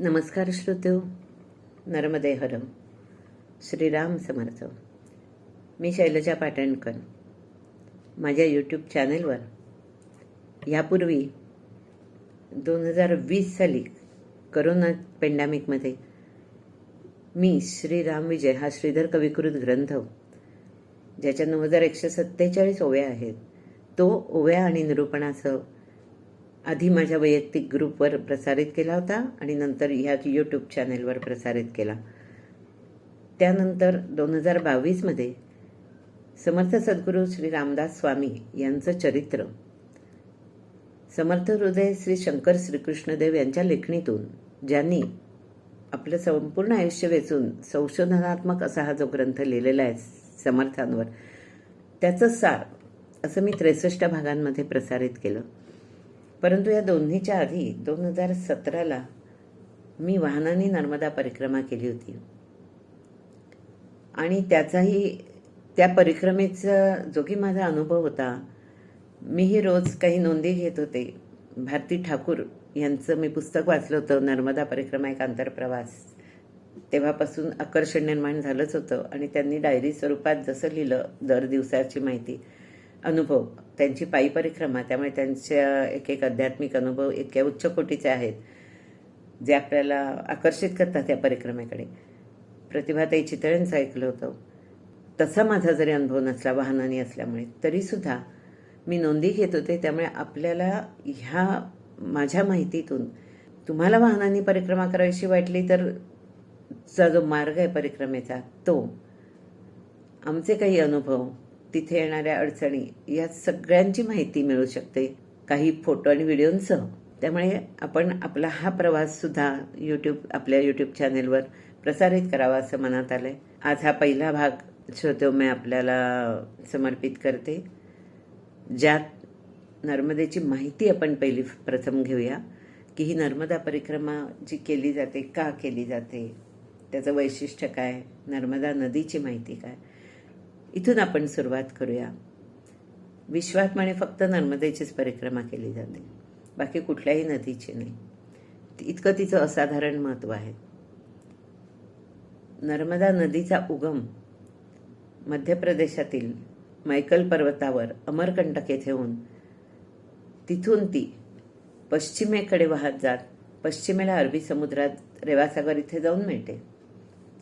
नमस्कार श्रोतेव नर्मदे हरम श्रीराम समर्थ. मी शैलजा पाटणकर. माझ्या यूट्यूब चॅनेलवर यापूर्वी दोन हजार वीस साली करोना पेंडॅमिकमध्ये मी श्रीराम विजय हा श्रीधर कविकृत ग्रंथ ज्याच्या नऊ हजार एकशे सत्तेचाळीस ओव्या आहेत तो ओव्या आणि निरूपणासह आधी माझ्या वैयक्तिक ग्रुपवर प्रसारित केला होता आणि नंतर ह्या यूट्यूब चॅनेलवर प्रसारित केला. त्यानंतर दोन हजार बावीसमध्ये समर्थ सद्गुरू श्री रामदास स्वामी यांचं चरित्र समर्थ हृदय श्री शंकर श्रीकृष्णदेव यांच्या लेखणीतून ज्यांनी आपलं संपूर्ण आयुष्य वेचून संशोधनात्मक असा हा जो ग्रंथ लिहिलेला आहे समर्थांवर त्याचं सार असं मी त्रेसष्ट भागांमध्ये प्रसारित केलं. परंतु या दोन्हीच्या आधी दोन हजार सतराला मी वाहनाने नर्मदा परिक्रमा केली होती. आणि त्याचाही त्या परिक्रमेचा जो की माझा अनुभव होता. मीही रोज काही नोंदी घेत होते. भारती ठाकूर यांचं मी पुस्तक वाचलं होतं नर्मदा परिक्रमा एक आंतरप्रवास. तेव्हापासून आकर्षण निर्माण झालंच होतं आणि त्यांनी डायरी स्वरूपात जसं लिहिलं दर दिवसाची माहिती अनुभव त्यांची पायी परिक्रमा त्यामुळे त्यांच्या एक एक आध्यात्मिक अनुभव इतक्या उच्च कोटीचे आहेत जे आपल्याला आकर्षित करतात या परिक्रमेकडे. प्रतिभाताई चितळेंचं ऐकलं होतं तसा माझा जरी अनुभव नसला वाहनाने असल्यामुळे तरीसुद्धा मी नोंदी घेत होते त्यामुळे आपल्याला ह्या माझ्या माहितीतून तुम्हाला वाहनाने परिक्रमा करावीशी वाटली तर चा जो मार्ग आहे परिक्रमेचा तो आमचे काही अनुभव तिथे येणाऱ्या अडचणी या सगळ्यांची माहिती मिळू शकते. काही फोटो आणि व्हिडिओंसह. त्यामुळे आपण आपला हा प्रवास सुद्धा यूट्यूब आपल्या यूट्यूब चॅनेलवर प्रसारित करावा असं मनात आलंय. आज हा पहिला भाग श्रोतो मी आपल्याला समर्पित करते. ज्यात नर्मदेची माहिती आपण पहिली प्रथम घेऊया. की ही नर्मदा परिक्रमा जी केली जाते का केली जाते? त्याचं वैशिष्ट्य काय? नर्मदा नदीची माहिती काय? इथून आपण सुरुवात करूया. विश्वात म्हणे फक्त नर्मदेचीच परिक्रमा केली जाते. बाकी कुठल्याही नदीची नाही. इतकं तिचं असाधारण महत्त्व आहे. नर्मदा नदीचा उगम मध्य प्रदेशातील मैकल पर्वतावर अमरकंटक येथे होऊन तिथून ती पश्चिमेकडे वाहत जात पश्चिमेला अरबी समुद्रात रेवासागर इथे जाऊन मिळते.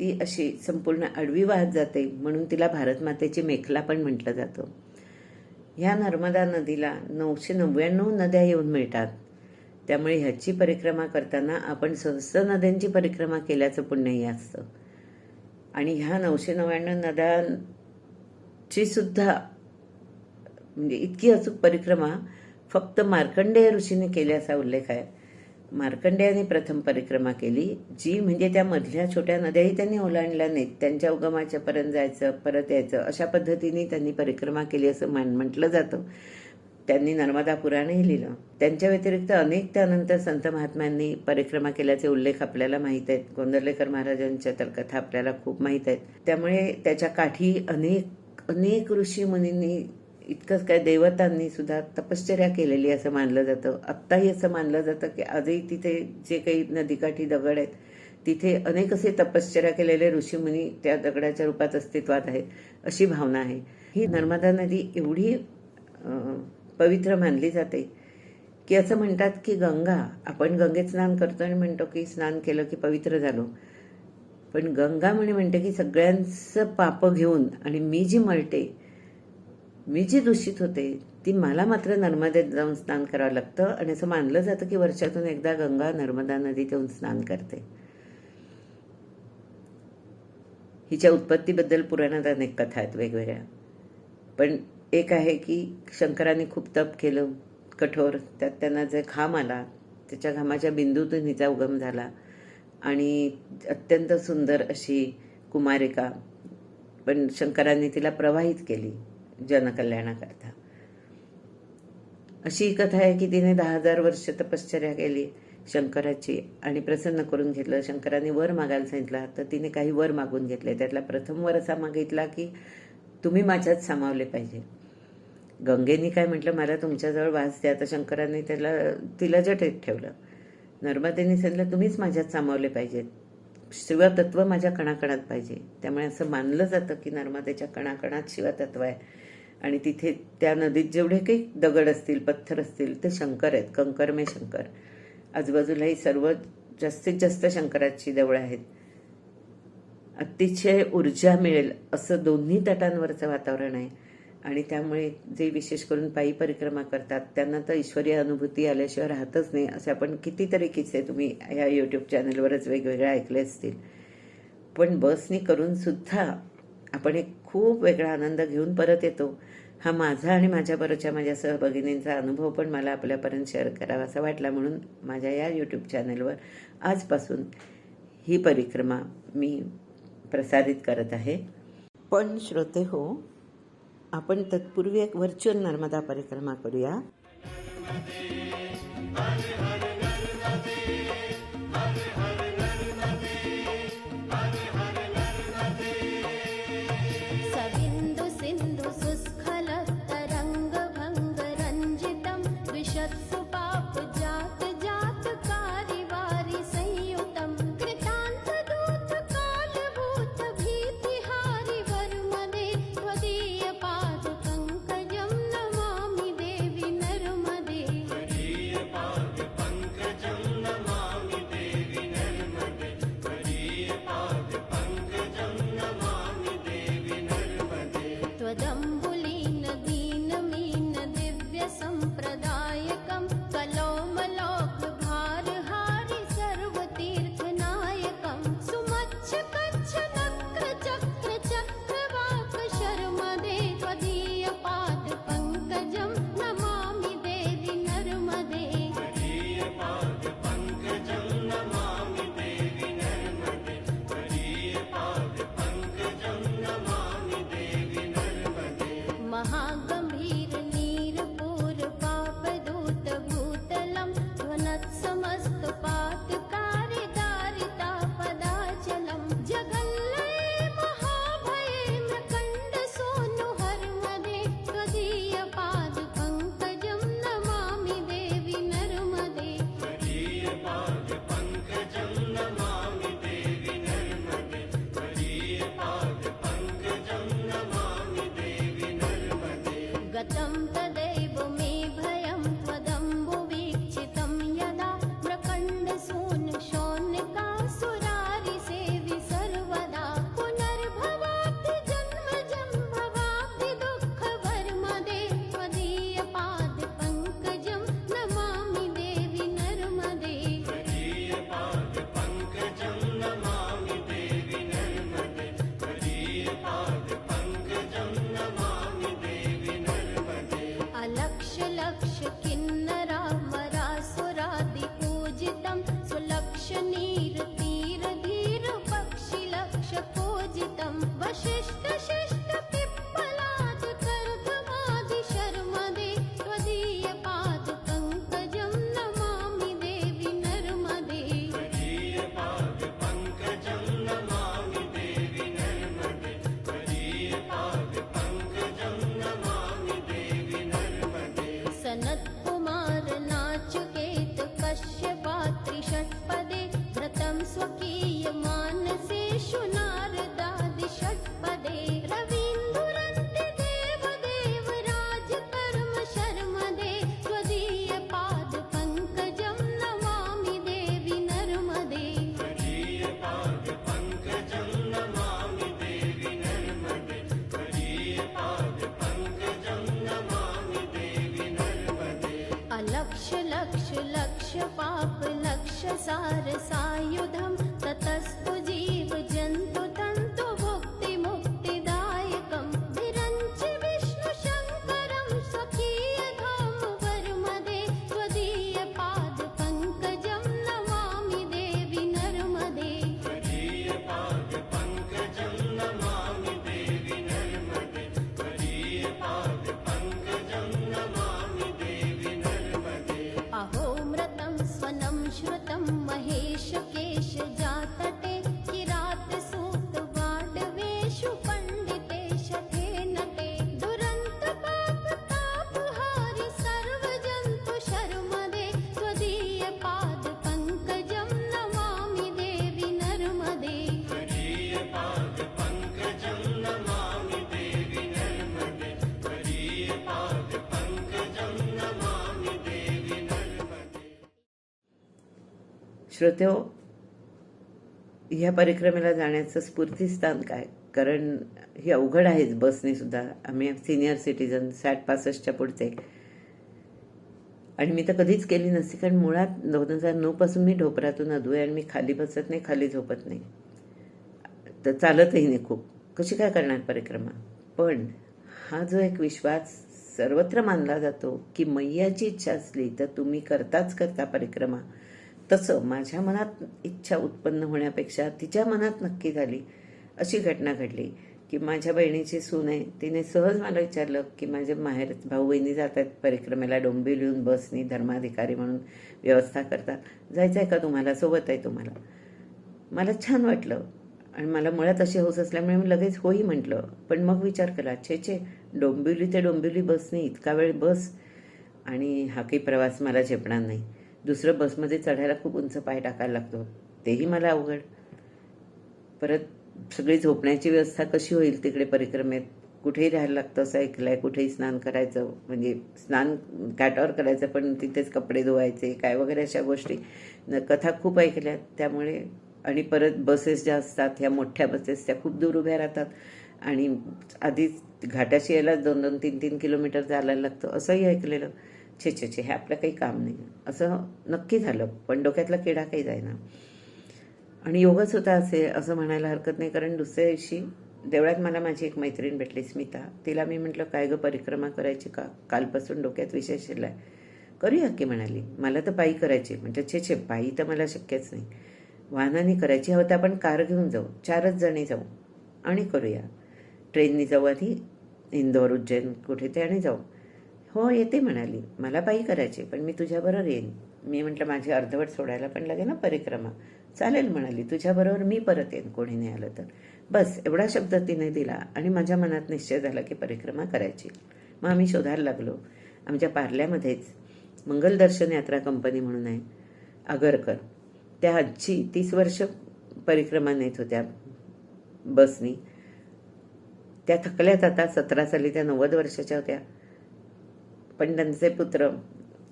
ती अशी संपूर्ण आडवी वाहत जाते म्हणून तिला भारतमातेची मेखला पण म्हटलं जातं. ह्या नर्मदा नदीला नऊशे नव्याण्णव नद्या येऊन मिळतात. त्यामुळे ह्याची परिक्रमा करताना आपण सहस्र नद्यांची परिक्रमा केल्याचं पुण्यही असतं. आणि ह्या नऊशे नव्याण्णव नद्यांची सुद्धा म्हणजे इतकी अचूक परिक्रमा फक्त मार्कंडेय ऋषीने केल्याचा उल्लेख आहे. मार्कंडेयाने प्रथम परिक्रमा केली जी म्हणजे त्या मधल्या छोट्या नद्याही त्यांनी ओलांडल्या नाहीत. त्यांच्या उगमाच्या पर्यंत जायचं परत यायचं अशा पद्धतीने त्यांनी परिक्रमा केली असं मान म्हटलं जातं. त्यांनी नर्मदा पुराणही लिहिलं. त्यांच्या व्यतिरिक्त अनेक त्यानंतर संत महात्म्यांनी परिक्रमा केल्याचे उल्लेख आपल्याला माहीत आहेत. गोंदर्लेकर महाराजांच्या तर कथा आपल्याला खूप माहीत आहेत. त्यामुळे त्याच्या काठी अनेक अनेक ऋषी मुनींनी इतकंच काय देवतांनी सुद्धा तपश्चर्या केलेली असं मानलं जातं. आत्ताही असं मानलं जातं की आजही तिथे जे काही नदीकाठी दगड आहेत तिथे अनेक असे तपश्चर्या केलेले ऋषीमुनी त्या दगडाच्या रूपात अस्तित्वात आहेत अशी भावना आहे. ही नर्मदा नदी एवढी पवित्र मानली जाते की असं म्हणतात की गंगा आपण गंगेत स्नान करतो आणि म्हणतो की स्नान केलं की पवित्र झालो. पण गंगा म्हणे म्हणते की सगळ्यांचं पाप घेऊन आणि मी जी मळते मी जी दूषित होते ती मला मात्र नर्मदेत जाऊन स्नान करावं लागतं आणि असं मानलं जातं की वर्षातून एकदा गंगा नर्मदा नदीत येऊन स्नान करते. हिच्या उत्पत्तीबद्दल पुराणात अनेक कथा आहेत वेगवेगळ्या. पण एक आहे की शंकराने खूप तप केलं कठोर. त्यात त्यांना जे घाम आला त्याच्या घामाच्या बिंदूतून हिचा उगम झाला. आणि अत्यंत सुंदर अशी कुमारिका पण शंकरांनी तिला प्रवाहित केली. जनकल्याणाकरता. अशी कथा आहे की तिने दहा हजार वर्ष तपश्चर्या केली. शंकराची आणि प्रसन्न करून घेतलं. शंकराने वर मागायला सांगितलं. तर तिने काही वर मागून घेतले. त्यातला प्रथम वर असा मागितला की तुम्ही माझ्यात सामावले पाहिजे. गंगेनी काय म्हटलं? मला तुमच्याजवळ वास द्या. तर शंकराने त्याला तिला जटेत ठेवलं. नर्मदेने सांगितलं तुम्हीच माझ्यात सामावले पाहिजेत. शिवतत्व माझ्या कणाकणात पाहिजे. त्यामुळे असं मानलं जातं की नर्मदेच्या कणाकणात शिवतत्व आहे. आणि तिथे त्या नदीत जेवढे काही दगड असतील पत्थर असतील ते शंकर आहेत. कंकरमे शंकर. आजूबाजूलाही सर्व जास्तीत जास्त शंकराची देवळं आहेत. अतिशय ऊर्जा मिळेल असं दोन्ही तटांवरचं वातावरण आहे. आणि त्यामुळे जे विशेष करून पायी परिक्रमा करतात त्यांना तर ईश्वरीय अनुभूती आल्याशिवाय राहतच नाही असे आपण कितीतरी किस्से तुम्ही या यूट्यूब चॅनलवरच वेगवेगळे ऐकले असतील. पण बसनी करून सुद्धा आपण एक खूप वेगळा आनंद घेऊन परत येतो. हा माझा आणि माझ्याबरोबरच्या माझ्या सहभगिनींचा अनुभव पण मला आपल्यापर्यंत शेअर करावा असा वाटला म्हणून माझ्या या यूट्यूब चॅनलवर आजपासून ही परिक्रमा मी प्रसारित करत आहे. पण श्रोते हो आपण तत्पूर्वी एक व्हर्च्युअल नर्मदा परिक्रमा करूया. ध्वनत्समस्त पातकारि लक्ष लक्ष लक्ष पाप लक्ष सारसायुधं ततस्तु जी। श्रोत्यो हो, ह्या परिक्रमेला जाण्याचं स्फूर्तीस्थान काय? कारण ही अवघड आहेच बसने सुद्धा. आम्ही सिनियर सिटीजन साठ पासष्टच्या पुढचे. आणि मी तर कधीच केली नसती कारण मुळात दोन हजार नऊपासून मी ढोपरातून अधू आहे आणि मी खाली बसत नाही खाली झोपत नाही. तर चालतही नाही खूप. कशी काय करणार परिक्रमा? पण हा जो एक विश्वास सर्वत्र मानला जातो की मैयाची इच्छा असली तर तुम्ही करताच करता परिक्रमा. तसं माझ्या मनात इच्छा उत्पन्न होण्यापेक्षा तिच्या मनात नक्की झाली. अशी घटना घडली की माझ्या बहिणीची सून आहे. तिने सहज मला विचारलं की माझे माहेर भाऊ बहिणी जात आहेत. परिक्रमेला डोंबिवलीहून बसनी धर्माधिकारी म्हणून व्यवस्था करतात. जायचं आहे का तुम्हाला? सोबत आहे तुम्हाला. मला छान वाटलं. आणि मला मुळात अशी हौस असल्यामुळे मी लगेच होई म्हटलं. पण मग विचार केला छे छे डोंबिवली ते डोंबिवली बसने. इतका वेळ बस. आणि हा काही प्रवास मला झेपणार नाही. दुसरं बसमध्ये चढायला खूप उंच पाय टाकायला लागतो. तेही मला अवघड. परत सगळी झोपण्याची व्यवस्था कशी होईल तिकडे परिक्रमेत? कुठेही राहायला लागतं असं ऐकलंय. कुठेही स्नान करायचं म्हणजे स्नान काटावर करायचं पण तिथेच कपडे धुवायचे काय वगैरे अशा गोष्टी न कथा खूप ऐकल्या. त्यामुळे आणि परत बसेस ज्या असतात ह्या मोठ्या बसेस त्या खूप दूर उभ्या राहतात. आणि आधीच घाटाशी यायला दोन दोन तीन तीन किलोमीटर चालायला लागतं. असंही ऐकलेलं. छे छे छे हे आपलं काही काम नाही. असं नक्की झालं पण डोक्यातला किडा काही जायना आणि योगच होता असे असं म्हणायला हरकत नाही कारण दुसऱ्या दिवशी देवळात मला माझी एक मैत्रीण भेटली स्मिता. तिला मी म्हटलं काय गं परिक्रमा करायची का? कालपासून डोक्यात विषय शिरलाय. करूया की म्हणाली. मला तर पायी करायची म्हणजे छे छे पायी तर मला शक्यच नाही. वाहनाने करायची हवं तर आपण कार घेऊन जाऊ. चारच जणी जाऊ आणि करूया. ट्रेननी जाऊ आधी इंदोर उज्जैन कुठे ते आणि जाऊ. हो येते म्हणाली. मला बाई करायची पण मी तुझ्याबरोबर येईन. मी म्हटलं माझी अर्धवट सोडायला पण लागेल ना परिक्रमा. चालेल म्हणाली. तुझ्याबरोबर मी परत येईन कोणी नाही आलं तर. बस एवढा शब्द तिने दिला आणि माझ्या मनात निश्चय झाला की परिक्रमा करायची. मग आम्ही शोधायला लागलो. आमच्या पार्ल्यामध्येच मंगलदर्शन यात्रा कंपनी म्हणून आहे. आगरकर. त्या आजी तीस वर्ष परिक्रमा नेत होत्या बसनी. त्या थकल्यात आता सतरा साली त्या नव्वद वर्षाच्या होत्या. पण त्यांचे पुत्र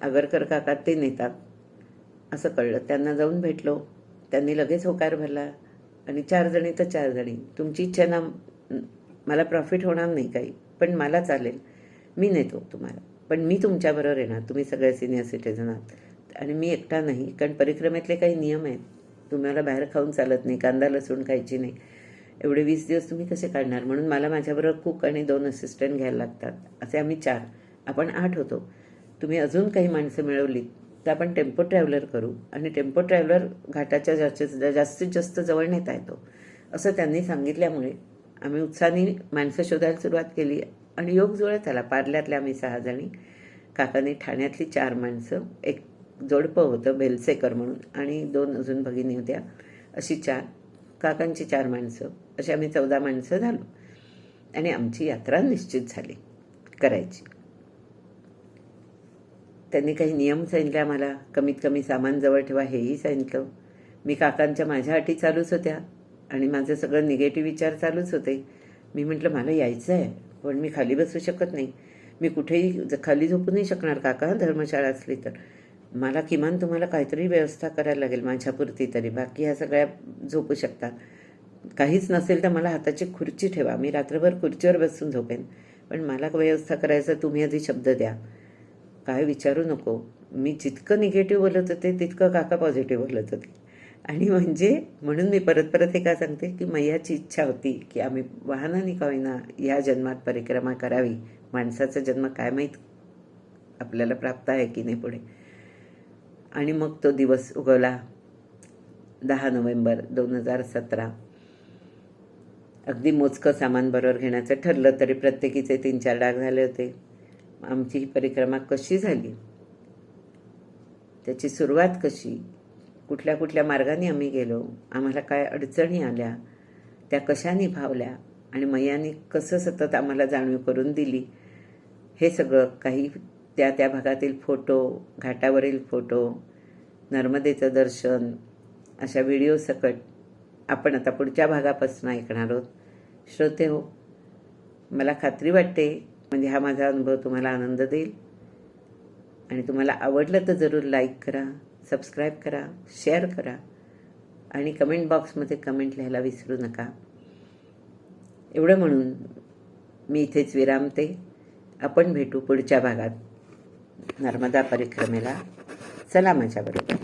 आगरकर काका ते नेतात. असं कळलं. त्यांना जाऊन भेटलो. त्यांनी लगेच होकार भरला. आणि चार जणी तर चार जणी. तुमची इच्छा ना मला प्रॉफिट होणार नाही काही. पण मला चालेल. मी नेतो तुम्हाला. पण मी तुमच्याबरोबर येणार. तुम्ही सगळे सिनियर सिटीजन आहात. आणि मी एकटा नाही. कारण परिक्रमेतले काही नियम आहेत. तुम्हाला बाहेर खाऊन चालत नाही. कांदा लसूण खायची नाही. एवढे वीस दिवस तुम्ही कसे काढणार? म्हणून मला माझ्याबरोबर कुक आणि दोन असिस्टंट घ्यायला लागतात. असे आम्ही चार. आपण आठ होतो. तुम्ही अजून काही माणसं मिळवली तर आपण टेम्पो ट्रॅव्हलर करू आणि टेम्पो ट्रॅव्हलर घाटाच्या जास्तीत जास्तीत जास्त जवळ नेता येतो. असं त्यांनी सांगितल्यामुळे आम्ही उत्साहाने माणसं शोधायला सुरुवात केली आणि योग जुळत आला पार्ल्यातल्या आम्ही सहा जणी काकाने ठाण्यातली चार माणसं एक जोडपं होतं बेलसेकर म्हणून आणि दोन अजून भगिनी होत्या. अशी चार काकांची चार माणसं अशी आम्ही चौदा माणसं झालो. आणि आमची यात्रा निश्चित झाली करायची. त्यांनी काही नियम सांगितले आम्हाला. कमीत कमी सामान जवळ ठेवा हेही सांगितलं. मी काकांच्या माझ्या अटी चालूच होत्या आणि माझं सगळं निगेटिव्ह विचार चालूच होते. मी म्हटलं मला यायचं आहे पण मी खाली बसू शकत नाही. मी कुठेही ज- खाली झोपू नाही शकणार काका धर्मशाळा असली तर. मला किमान तुम्हाला काहीतरी व्यवस्था करायला लागेल माझ्यापुरती तरी. बाकी ह्या सगळ्या झोपू शकतात काहीच नसेल तर मला हाताची खुर्ची ठेवा. मी रात्रभर खुर्चीवर बसून झोपेन. पण मला व्यवस्था करायचं तुम्ही आधी शब्द द्या. काय विचारू नको. मी जितकं निगेटिव्ह बोलत होते तितकं काका पॉझिटिव्ह बोलत होते. आणि म्हणजे म्हणून मी परत परत हे का सांगते की मैयाची इच्छा होती की आम्ही वाहनाने का होईना या जन्मात परिक्रमा करावी. माणसाचा जन्म काय माहीत आपल्याला प्राप्त आहे की नाही पुढे. आणि मग तो दिवस उगवला. दहा नोव्हेंबर दोन हजार सतरा. अगदी मोजकं सामान बरोबर घेण्याचं ठरलं तरी प्रत्येकीचे तीन चार डाग झाले होते. आमची ही परिक्रमा कशी झाली? त्याची सुरुवात कशी? कुठल्या कुठल्या मार्गाने आम्ही गेलो? आम्हाला काय अडचणी आल्या? त्या कशा निभावल्या? आणि मैयाने कसं सतत आम्हाला जाणीव करून दिली? हे सगळं काही त्या त्या भागातील फोटो घाटावरील फोटो नर्मदेचं दर्शन अशा व्हिडिओ सकट आपण आता पुढच्या भागापासून ऐकणार आहोत. श्रोते हो मला खात्री वाटते म्हणजे हा माझा अनुभव तुम्हाला आनंद देईल. आणि तुम्हाला आवडलं तर जरूर लाईक करा सबस्क्राईब करा शेअर करा. आणि कमेंट बॉक्समध्ये कमेंट लिहायला विसरू नका. एवढं म्हणून मी इथेच विरामते. आपण भेटू पुढच्या भागात. नर्मदा परिक्रमेला. चला माझ्याबरोबर.